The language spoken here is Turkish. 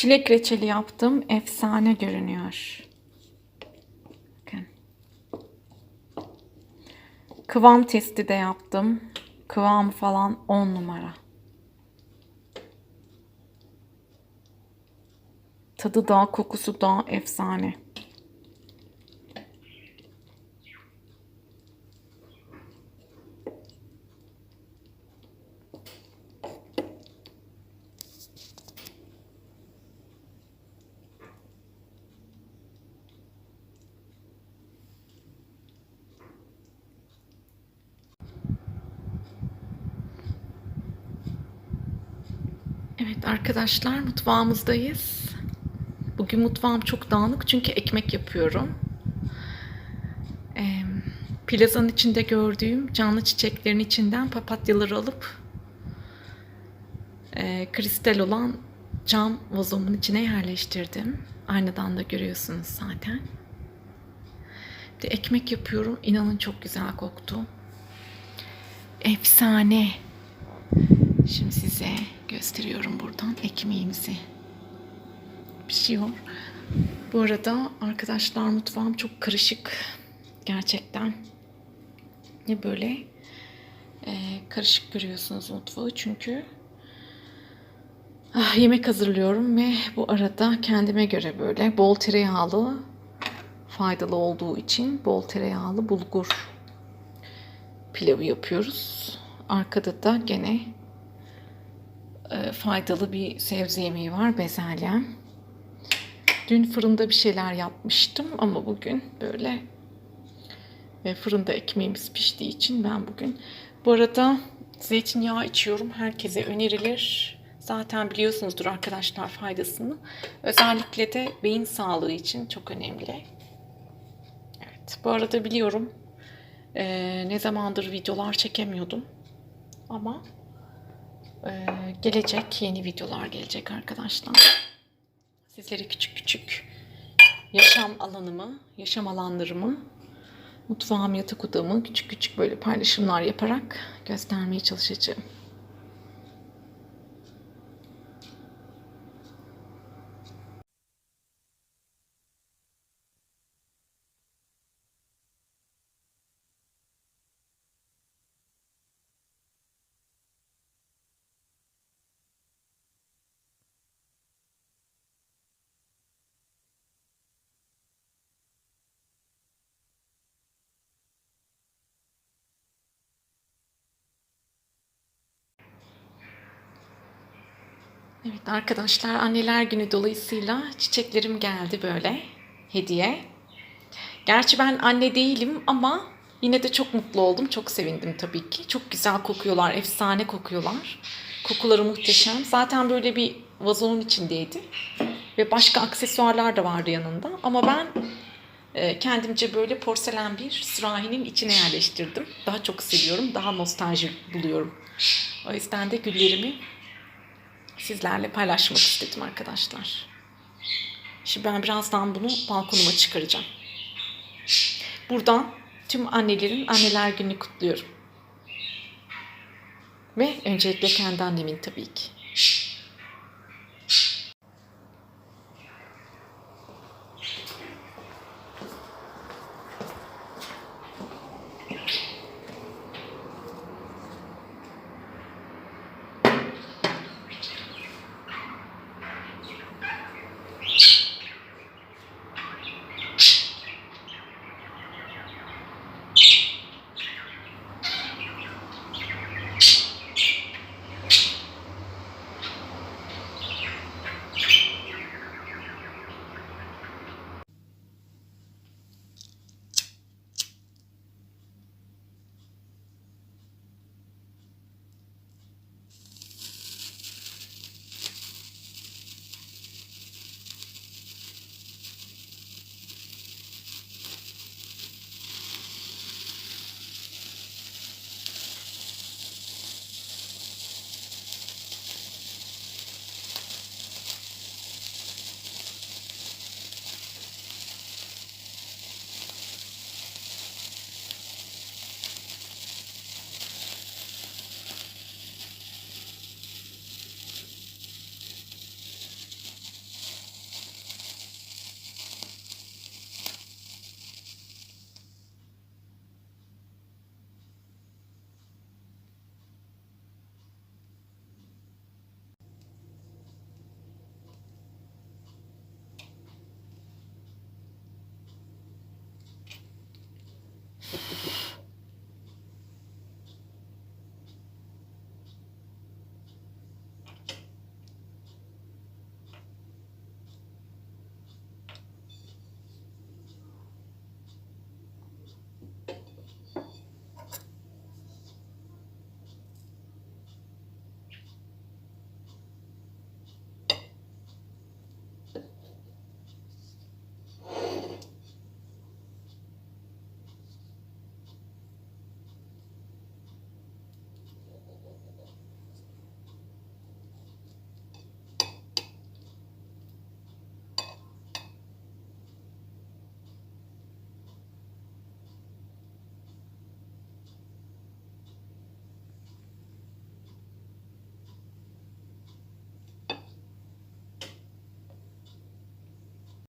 Çilek reçeli yaptım. Efsane görünüyor. Bakın. Kıvam testi de yaptım. Kıvam falan 10 numara. Tadı da kokusu da efsane. Evet arkadaşlar mutfağımızdayız. Bugün mutfağım çok dağınık çünkü ekmek yapıyorum. Ee, plazanın içinde gördüğüm canlı çiçeklerin içinden papatyaları alıp e, kristal olan cam vazomun içine yerleştirdim. Aynadan da görüyorsunuz zaten. De ekmek yapıyorum. İnanın çok güzel koktu. Efsane. Şimdi size gösteriyorum buradan ekmeğimizi. Pişiyor. Bu arada arkadaşlar mutfağım çok karışık. Gerçekten. Ne böyle e, karışık görüyorsunuz mutfağı çünkü ah, yemek hazırlıyorum ve bu arada kendime göre böyle bol tereyağlı faydalı olduğu için bol tereyağlı bulgur pilavı yapıyoruz. Arkada da gene e, faydalı bir sebze yemeği var bezelye. Dün fırında bir şeyler yapmıştım ama bugün böyle e, fırında ekmeğimiz piştiği için ben bugün bu arada zeytinyağı içiyorum. Herkese önerilir. Zaten biliyorsunuzdur arkadaşlar faydasını. Özellikle de beyin sağlığı için çok önemli. Evet, bu arada biliyorum e, ne zamandır videolar çekemiyordum. Ama ee, gelecek yeni videolar gelecek arkadaşlar. Sizlere küçük küçük yaşam alanımı, yaşam alanlarımı, mutfağım, yatak odamı küçük küçük böyle paylaşımlar yaparak göstermeye çalışacağım. Evet arkadaşlar anneler günü dolayısıyla çiçeklerim geldi böyle hediye. Gerçi ben anne değilim ama yine de çok mutlu oldum. Çok sevindim tabii ki. Çok güzel kokuyorlar, efsane kokuyorlar. Kokuları muhteşem. Zaten böyle bir vazonun içindeydi. Ve başka aksesuarlar da vardı yanında. Ama ben e, kendimce böyle porselen bir sürahinin içine yerleştirdim. Daha çok seviyorum, daha nostalji buluyorum. O yüzden de güllerimi sizlerle paylaşmak istedim arkadaşlar. Şimdi ben birazdan bunu balkonuma çıkaracağım. Buradan tüm annelerin anneler gününü kutluyorum. Ve öncelikle kendi annemin tabii ki.